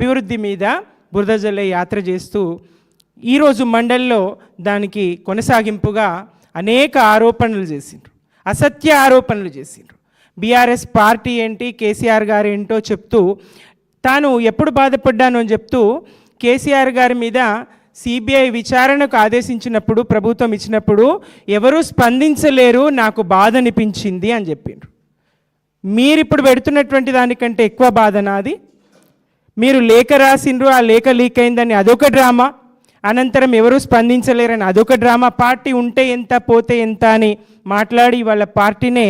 అభివృద్ధి మీద బురద జల్లే యాత్ర చేస్తూ ఈరోజు మండలిలో దానికి కొనసాగింపుగా అనేక ఆరోపణలు చేసిండ్రు. అసత్య ఆరోపణలు చేసిండ్రు. బీఆర్ఎస్ పార్టీ ఏంటి కేసీఆర్ గారు ఏంటో చెప్తూ తాను ఎప్పుడు బాధపడ్డాను అని చెప్తూ కేసీఆర్ గారి మీద సిబిఐ విచారణకు ఆదేశించినప్పుడు ప్రభుత్వం ఇచ్చినప్పుడు ఎవరూ స్పందించలేరు నాకు బాధ అనిపించింది అని చెప్పిండ్రు. మీరు ఇప్పుడు పెడుతున్నటువంటి దానికంటే ఎక్కువ బాధ నాది? మీరు లేఖ రాసిండ్రు ఆ లేఖ లీక్ అయిందని అదొక డ్రామా. అనంతరం ఎవరూ స్పందించలేరని అదొక డ్రామా. పార్టీ ఉంటే ఎంత పోతే ఎంత అని మాట్లాడి వాళ్ళ పార్టీనే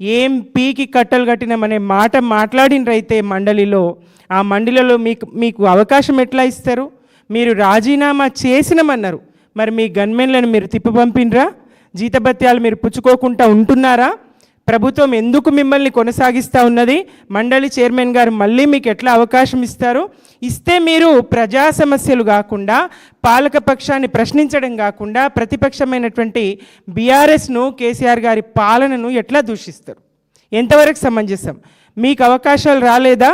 ఏం పీకి కట్టలు కట్టినామనే మాట మాట్లాడినరైతే మండలిలో. ఆ మండలిలో మీకు మీకు అవకాశం ఎట్లా ఇస్తారు? మీరు రాజీనామా చేసినామన్నారు. మరి మీ గన్మెన్లను మీరు తిప్పి పంపినరా జీతభత్యాలు మీరు పుచ్చుకోకుండా ఉంటున్నారా? ప్రభుత్వం ఎందుకు మిమ్మల్ని కొనసాగిస్తూ ఉన్నది? మండలి చైర్మన్ గారు మళ్ళీ మీకు ఎట్లా అవకాశం ఇస్తారు? ఇస్తే మీరు ప్రజా సమస్యలు కాకుండా పాలక పక్షాన్ని ప్రశ్నించడం కాకుండా ప్రతిపక్షమైనటువంటి బీఆర్ఎస్ను కేసీఆర్ గారి పాలనను ఎట్లా దూషిస్తారు? ఎంతవరకు సమంజసం? మీకు అవకాశాలు రాలేదా?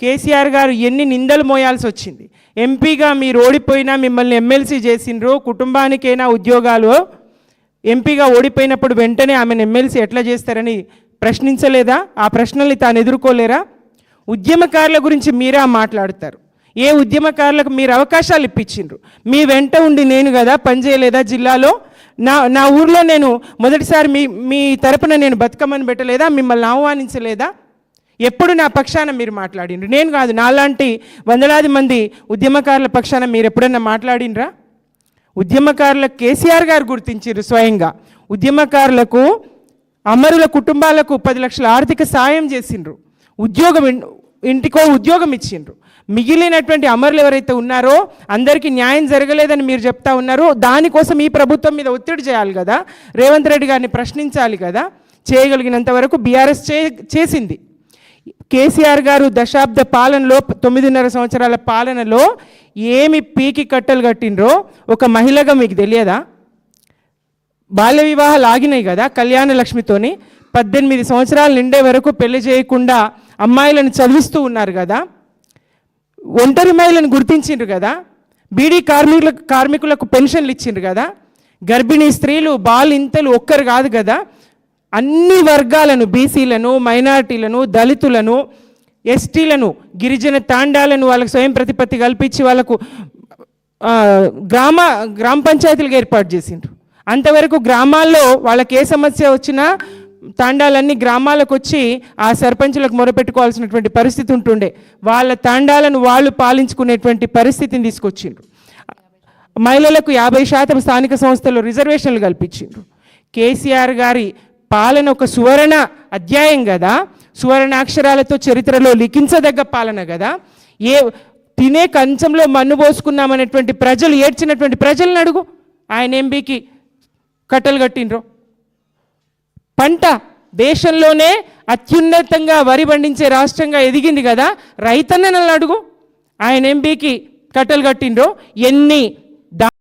కేసీఆర్ గారు ఎన్ని నిందలు మోయాల్సి వచ్చింది? ఎంపీగా మీరు ఓడిపోయినా మిమ్మల్ని ఎమ్మెల్సీ చేసిండ్రు కుటుంబానికైనా ఉద్యోగాలు ఎంపీగా ఓడిపోయినప్పుడు వెంటనే ఆమెను ఎమ్మెల్సీ ఎట్లా చేస్తారని ప్రశ్నించలేదా? ఆ ప్రశ్నల్ని తాను ఎదుర్కోలేరా? ఉద్యమకారుల గురించి మీరా మాట్లాడతారు? ఏ ఉద్యమకారులకు మీరు అవకాశాలు ఇప్పించిండ్రు? మీ వెంట ఉండి నేను కదా పనిచేయలేదా జిల్లాలో? నా నా ఊర్లో నేను మొదటిసారి మీ మీ తరపున నేను బతుకమ్మని పెట్టలేదా? మిమ్మల్ని ఆహ్వానించలేదా? ఎప్పుడు నా పక్షాన మీరు మాట్లాడిండ్రు? నేను కాదు నాలాంటి వందలాది మంది ఉద్యమకారుల పక్షాన మీరు ఎప్పుడన్నా మాట్లాడినరా ఉద్యమకారులకు కేసీఆర్ గారు గుర్తించారు స్వయంగా. ఉద్యమకారులకు అమరుల కుటుంబాలకు పది లక్షల ఆర్థిక సాయం చేసిండ్రు. ఉద్యోగం ఇంటికో ఉద్యోగం ఇచ్చిండ్రు. మిగిలినటువంటి అమరులు ఎవరైతే ఉన్నారో అందరికీ న్యాయం జరగలేదని మీరు చెప్తా ఉన్నారో. దానికోసం ఈ ప్రభుత్వం మీద ఒత్తిడి చేయాలి కదా. రేవంత్ రెడ్డి గారిని ప్రశ్నించాలి కదా. చేయగలిగినంత వరకు బీఆర్ఎస్ చే చేసింది. కేసీఆర్ గారు దశాబ్ద పాలనలో తొమ్మిదిన్నర సంవత్సరాల పాలనలో ఏమి పీకి కట్టలు కట్టిండ్రో ఒక మహిళగా మీకు తెలియదా? బాల్య వివాహాలు ఆగినాయి కదా కళ్యాణ లక్ష్మితోని. పద్దెనిమిది సంవత్సరాలు నిండే వరకు పెళ్ళి చేయకుండా అమ్మాయిలను చదివిస్తూ ఉన్నారు కదా. ఒంటరి మహిళను గుర్తించిండ్రు కదా. బీడీ కార్మికులకు కార్మికులకు పెన్షన్లు ఇచ్చిండ్రు కదా. గర్భిణీ స్త్రీలు బాలింతలు ఒక్కరు కాదు కదా. అన్ని వర్గాలను బీసీలను మైనారిటీలను దళితులను ఎస్టీలను గిరిజన తాండాలను వాళ్ళకు స్వయం ప్రతిపత్తి కల్పించి వాళ్ళకు గ్రామ గ్రామ పంచాయతీలుగా ఏర్పాటు చేసిండ్రు. అంతవరకు గ్రామాల్లో వాళ్ళకి ఏ సమస్య వచ్చినా తాండాలన్నీ గ్రామాలకు వచ్చి ఆ సర్పంచులకు మొరపెట్టుకోవాల్సినటువంటి పరిస్థితి ఉంటుండే. వాళ్ళ తాండాలను వాళ్ళు పాలించుకునేటువంటి పరిస్థితిని తీసుకొచ్చిండ్రు. మహిళలకు యాభై శాతం స్థానిక సంస్థలు రిజర్వేషన్లు కల్పించిండ్రు. కేసీఆర్ గారి పాలన ఒక సువర్ణ అధ్యాయం కదా. సువర్ణాక్షరాలతో చరిత్రలో లిఖించదగ్గ పాలన కదా. ఏ తినే కంచంలో మన్ను పోసుకున్నామనేటువంటి ప్రజలు ఏడ్చినటువంటి ప్రజలను అడుగు. ఆయన ఎంబీకి కట్టలు కట్టిండ్రు? పంట దేశంలోనే అత్యున్నతంగా వరి పండించే రాష్ట్రంగా ఎదిగింది కదా. రైతన్నలను అడుగు. ఆయన ఎంపీకి కట్టలు కట్టిండ్రో? ఎన్ని